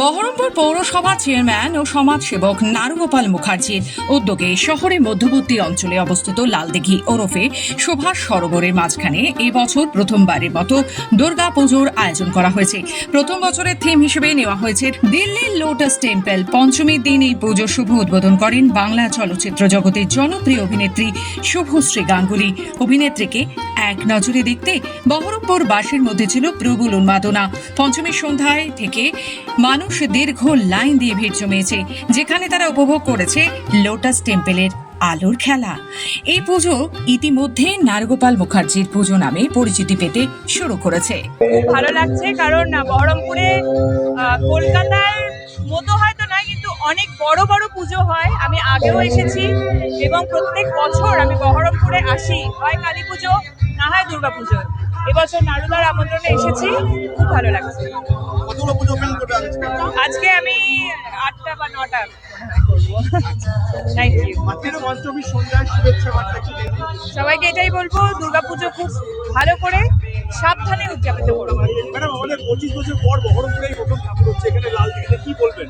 বহরমপুর পৌরসভার চেয়ারম্যান ও সমাজসেবক নারুগোপাল মুখার্জির উদ্যোগে শহরের মধ্যবর্তী অঞ্চলে অবস্থিত লালদিঘি ওরফে সুভাষ সরোবরের মাঝখানে এবছর প্রথমবারের মতো দুর্গা পুজোর আয়োজন করা হয়েছে। প্রথম বছরের থিম হিসেবে নেওয়া হয়েছে দিল্লির লোটাস টেম্পল। পঞ্চমীর দিন এই পুজোর শুভ উদ্বোধন করেন বাংলা চলচ্চিত্র জগতের জনপ্রিয় অভিনেত্রী শুভশ্রী গাঙ্গুলি। অভিনেত্রীকে এক নজরে দেখতে বহরমপুর বাসের মধ্যে ছিল প্রবল উন্মাদনা। পঞ্চমীর সন্ধ্যায় থেকে মানুষ দীর্ঘ লাইন দিয়ে ভিড় জমিয়েছে, যেখানে তারা উপভোগ করেছে লোটাস টেম্পেলের আলোর খেলা। এই পুজো ইতিমধ্যে নারগোপাল মুখার্জির পুজো নামে পরিচিতি পেতে শুরু করেছে। ভালো লাগছে কারণ বহরমপুরে কলকাতার মতো হয়তো নয়, কিন্তু অনেক বড় বড় পুজো হয়। আমি আগেও এসেছি এবং প্রত্যেক বছর আমি বহরমপুরে আসি। হয় কালী পুজো, না হয় দুর্গা পুজো। এবছর নারুদার আমন্ত্রণে এসেছি। খুব ভালো লাগছে। আজকে? আমি আটটা বা নটা। থ্যাংক ইউ সবাইকে এটাই বলব দুর্গাপুজো খুব ভালো করে সাবধানে উদযাপিত করব ম্যাডাম আমাদের পঁচিশ বছর পর বহরমপুরে প্রথম ঠাকুর হচ্ছে। এখানে লাল দিঘিতে কি বলবেন?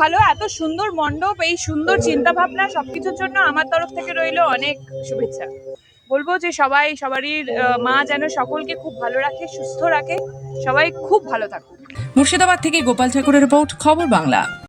ভালো, এত সুন্দর মণ্ডপ, এই সুন্দর চিন্তা ভাবনা সবকিছুর জন্য আমার তরফ থেকে রইল অনেক শুভেচ্ছা। বলব যে সবাই, সবারই মা যেন সকলকে খুব ভালো রাখে, সুস্থ রাখে। সবাই খুব ভালো থাকুক। মুর্শিদাবাদ থেকে গোপাল ঠাকুরের রিপোর্ট, খবর বাংলা।